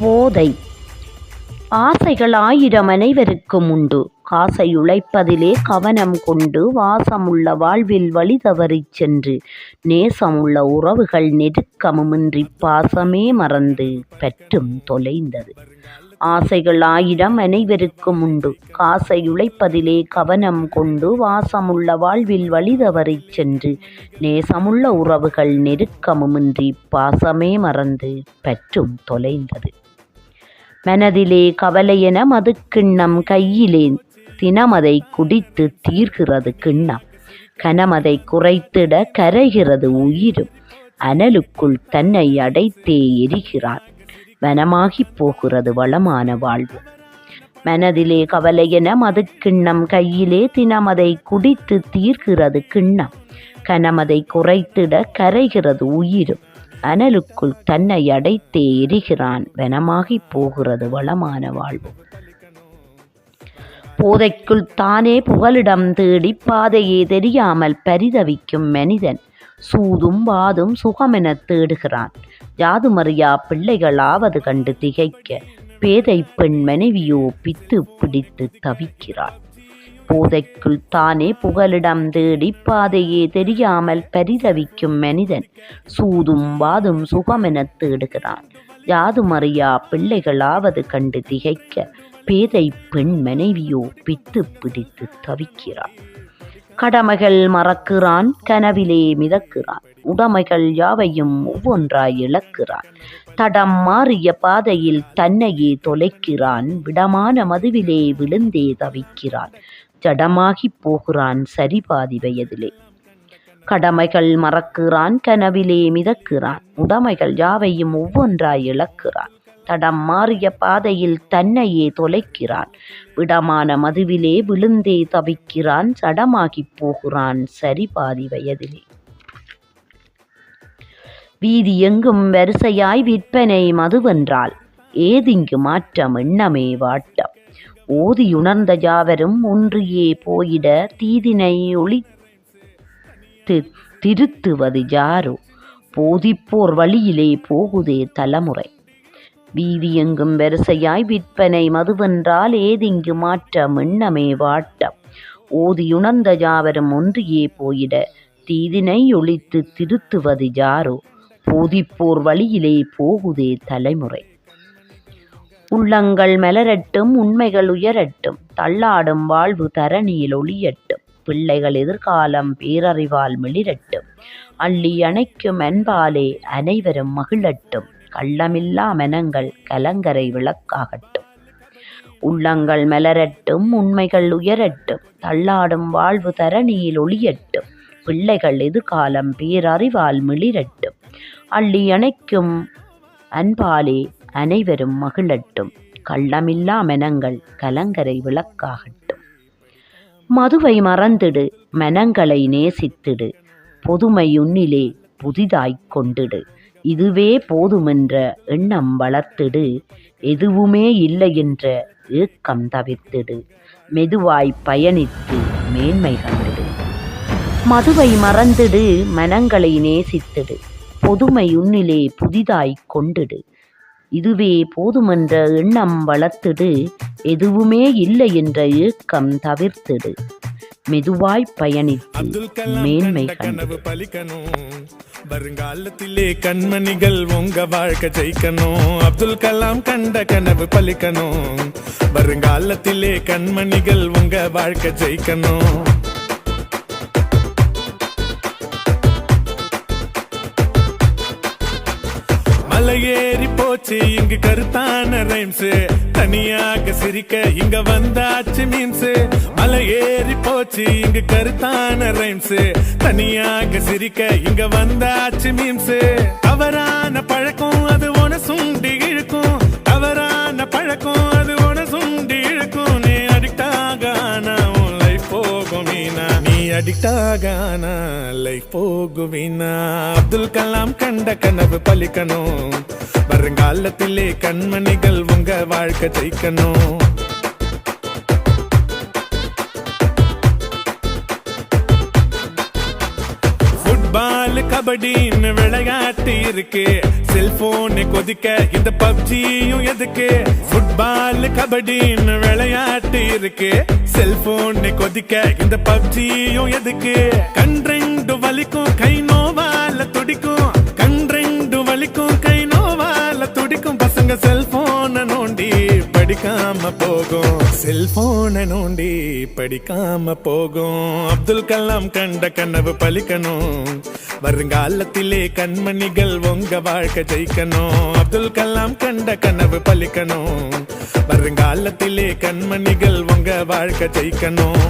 போதை. ஆசைகள் ஆயிரம் அனைவருக்கும் உண்டு. காசை உழைப்பதிலே கவனம் கொண்டு வாசமுள்ள வாழ்வில் வழி தவறிச் சென்று நேசமுள்ள உறவுகள் நெருக்கமுமின்றி பாசமே மறந்து பற்றும் தொலைந்தது. ஆசைகள் ஆயிரம் அனைவருக்கும் உண்டு. காசை உழைப்பதிலே கவனம் கொண்டு வாசமுள்ள வாழ்வில் வழி தவறிச் சென்று நேசமுள்ள உறவுகள் நெருக்கமுமின்றி பாசமே மறந்து பற்றும் தொலைந்தது. மனதிலே கவலையென மது கிண்ணம் கையிலேன் தினமதை குடித்து தீர்கிறது கிண்ணம். கனமதை குறைத்திட கரைகிறது உயிரும். அனலுக்குள் தன்னை அடைத்தே எரிகிறான். வனமாகிப் போகிறது வளமான வாழ்வு. மனதிலே கவலையென மது கிண்ணம் கையிலே தினமதை குடித்து தீர்கிறது கிண்ணம். கனமதை குறைத்திட கரைகிறது உயிரும். அனலுக்குள் தன்னை அடைத்தே எரிகிறான். வனமாகிப் போகிறது வளமான வாழ்வு. போதைக்குள் தானே புகலிடம் தேடி பாதையே தெரியாமல் பரிதவிக்கும் மனிதன் சூதும் வாதும் சுகமெனத் தேடுகிறான். ஜாதுமறியா பிள்ளைகளாவது கண்டு திகைக்க பேதை பெண் மனைவியோ பித்து பிடித்து தவிக்கிறாள். போதைக்குள் தானே புகலிடம் தேடி பாதையே தெரியாமல் பரிதவிக்கும் மனிதன் சூதும் வாதும் சுகமெனத் தேடுகிறான். யாதுமறியா பிள்ளைகளாவது கண்டு திகைக்க பேதை பெண் மனைவியோ பித்து பிடித்து தவிக்கிறான். கடமைகள் மறக்கிறான் கனவிலே மிதக்கிறான். உடைமைகள் யாவையும் ஒவ்வொன்றாய் இழக்கிறான். தடம் மாறிய பாதையில் தன்னையே தொலைக்கிறான். விடமான மதுவிலே விழுந்தே தவிக்கிறான். ஜடமாகி போகிறான் சரிபாதி வயதிலே கடமைகள் மறக்கிறான் கனவிலே மிதக்கிறான். உடமைகள் யாவையும் ஒவ்வொன்றாய் இழக்கிறான். தடம் மாறிய பாதையில் தன்னையே தொலைக்கிறான். விடமான மதுவிலே விழுந்தே தவிக்கிறான் சடமாகிப் போகிறான் சரிபாதி வயதிலே வீதி எங்கும் வரிசையாய் விற்பனை மதுவென்றால் ஏதிங்கு மாற்றம் எண்ணமே வாட்டம். ஓதியுணர்ந்த யாவரும் ஒன்றியே போயிட தீதினை ஒழித்து திருத்துவது யாரோ? போதிப்போர் வழியிலே போகுதே தலைமுறை. வீதி எங்கும் வரிசையாய் விற்பனை மதுவென்றால் ஏதிங்கு மாற்றம் எண்ணமே வாட்டம். ஓதியுணர்ந்த யாவரும் ஒன்றியே போயிட தீதினை ஒழித்து திருத்துவது யாரோ? போதிப்போர் வழியிலே போகுதே தலைமுறை. உள்ளங்கள் மலரட்டும் உண்மைகள் உயரட்டும். தள்ளாடும் வாழ்வு தரணியில் ஒளியட்டும். பிள்ளைகள் எதிர்காலம் பேரறிவால் மிளிரட்டும். அள்ளி அணைக்கும் அன்பாலே அனைவரும் மகிழட்டும். கள்ளமில்லா மனங்கள் கலங்கரை விளக்காகட்டும். உள்ளங்கள் மலரட்டும் உண்மைகள் உயரட்டும். தள்ளாடும் வாழ்வு தரணியில் ஒளியட்டும். பிள்ளைகள் எதிர்காலம் பேரறிவால் மிளிரட்டும். அள்ளி அணைக்கும் அன்பாலே அனைவரும் மகிழட்டும். கள்ளமில்லா மனங்கள் கலங்கரை விளக்காகட்டும். மதுவை மறந்திடு மனங்களை நேசித்திடு. பொதுமை உன்னிலே புதிதாய்க் கொண்டிடு. இதுவே போதுமென்ற எண்ணம் வளர்த்திடு. எதுவுமே இல்லை என்ற ஏக்கம் தவிர்த்திடு. மெதுவாய் பயணித்து மேன்மை கண்டிடு. மதுவை மறந்திடு மனங்களை நேசித்திடு. பொதுமை உன்னிலே புதிதாய்க் கொண்டிடு. இதுவே போதுமென்ற எண்ணம் வளர்த்திடு எதுவுமே இல்லை என்ற ஏக்கம் தவிர்த்திடு. மெதுவாய் பயணித்து அப்துல் கலாம் மேன்மை கனவு பலிக்கணும். வருங்காலத்திலே கண்மணிகள் உங்க வாழ்க்கை ஜெயிக்கணும். அப்துல் கலாம் கண்ட கனவு பலிக்கணும். வருங்காலத்திலே கண்மணிகள் உங்க வாழ்க்கை ஜெயிக்கணும். மலையேறி போச்சு இங்கு கருத்தான ரைம்ஸ் தனியாக சிரிக்க இங்க வந்தாச்சு மீன்ஸ் மலையேறி போச்சு இங்கு கருத்தான ரைம்ஸ் தனியாக சிரிக்க இங்க வந்தாச்சு மீன்ஸ் தவறான பழக்கம் அது உன சுண்டி இழுக்கும். தவறான பழக்கம் அது அடிக்ட் ஆகானா லைஃப் போகும் அப்துல் கலாம் கண்ட கனவு பலிக்கணும் வருங்காலத்திலே கண்மணிகள் உங்க வாழ்க்கை ஜெயிக்கணும். ஃபுட்பாலுக்கு கபடின்னு விளையாட்டு இருக்கு. செல்போனை கொதிக்க இந்த பப்ஜியும் எதுக்கு? ஃபுட்பால் கபடின்னு விளையாட்டு இருக்கு. செல்போனை கொதிக்க இந்த பப்ஜியும் எதுக்கு? கண் ரெண்டு வலிக்கும் கை நோவா படிக்காம போகும். செல்போனை நோண்டி படிக்காம போகும். அப்துல் கலாம் கண்ட கனவு பலிக்கணும் வருங்காலத்திலே கண்மணிகள் உங்க வாழ்க்கை ஜெயிக்கணும். அப்துல் கலாம் கண்ட கனவு பலிக்கணும் வருங்காலத்திலே கண்மணிகள் உங்க வாழ்க்கை ஜெயிக்கணும்.